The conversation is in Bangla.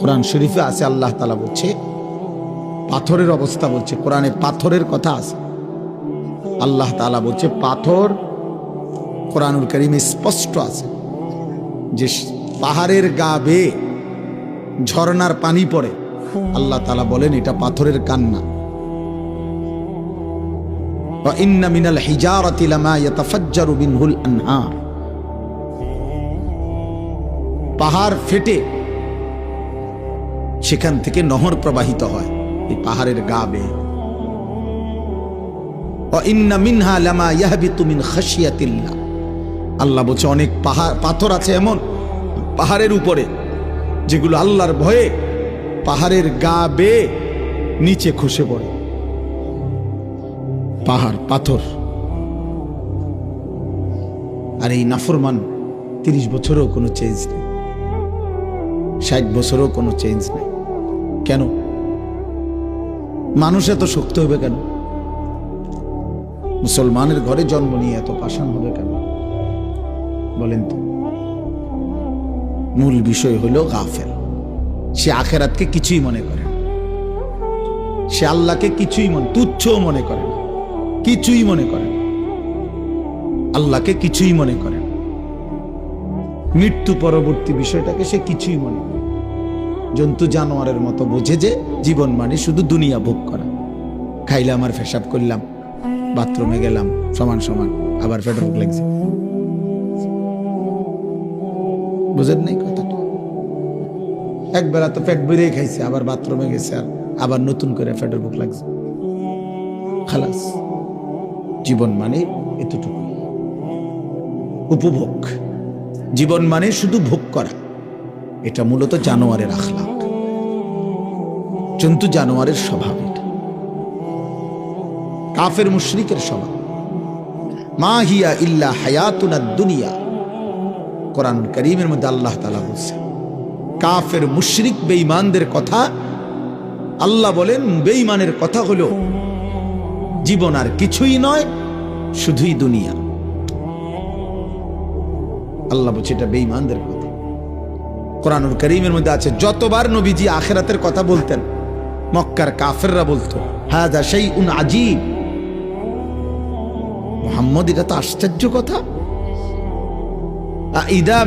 কোরআন শরীফে আছে, আল্লাহ তালা বলছে। পাথরের অবস্থা বলছে, কোরআনে পাথরের কথা আছে। আল্লাহ তালা বলছে, পাথর কোরআনুল করিমে স্পষ্ট আছে। যে পাহাড়ের গা বেয়ে ঝর্নার পানি পড়ে, আল্লাহ তালা বলেন, এটা পাথরের কান্না। পাহাড় ফেটে সেখান থেকে নহর প্রবাহিত হয়, এই পাহাড়ের গা বেয়ে আল্লাহ বলছে, অনেক পাহাড় পাথর আছে এমন পাহাড়ের উপরে, যেগুলো আল্লাহর ভয়ে পাহাড়ের গা বেয়ে নিচে খসে পড়ে। পাহাড়, পাথর। আর এই নাফরমান তিরিশ বছরও কোনো চেঞ্জ নেই। ষাট বছরও কোনো চেঞ্জ নেই। কেন? মানুষ এত শক্ত হবে কেন? মুসলমানের ঘরে জন্ম নিয়ে এত পাষাণ হবে কেন? বলেন তো। মূল বিষয় হলো গাফেল। সে আখেরাতকে কিছুই মনে করে না। সে আল্লাহকে কিছুই মনে তুচ্ছও মনে করে না। কিছুই মনে করে না। আল্লাহকে কিছুই মনে করে না। মৃত্যু পরবর্তী বিষয়টাকে সে কিছুই মনে করে। জন্তু জানোয়ারের মতো বোঝে যে জীবন মানে শুধু দুনিয়া ভোগ করা। খাইলাম আর ফেসাব করলাম, বাথরুমে গেলাম, সমান সমান, আবার পেট্রোল লাগছে। বুঝেন নাই কথাটা? একবেলা তো পেট বেরিয়ে খাইছে, আবার বাথরুমে গেছে আর আবার নতুন করে পেটের বুক লাগছে। খালাস, জীবন মানে এতটুকু উপভোগ, জীবন মানে শুধু ভোগ করা। এটা মূলত জানোয়ারের আখলাক জন্তু জানোয়ারের স্বভাব এটা। কাফের মুশরিকের স্বভাব। মা হিয়া ইল্লা হায়াতুনা দুনিয়া। কোরআন করিমের মধ্যে আল্লাহ তালা বলছে কাফের মুশরিক বেঈমানদের কথা, আল্লাহ বলেন, বেঈমানের কথা হলো, জীবন আর কিছুই নয়, শুধুই দুনিয়া। আল্লাহ বলছে, এটা বেঈমানদের কথা। কোরআনুল করিমের মধ্যে আছে, যতবার নবীজি আখেরাতের কথা বলতেন মক্কার কাফেররা বলতো হ্যাঁ দা সেই উন আজিব মোহাম্মদ এটা তো আশ্চর্য কথা আ ইদা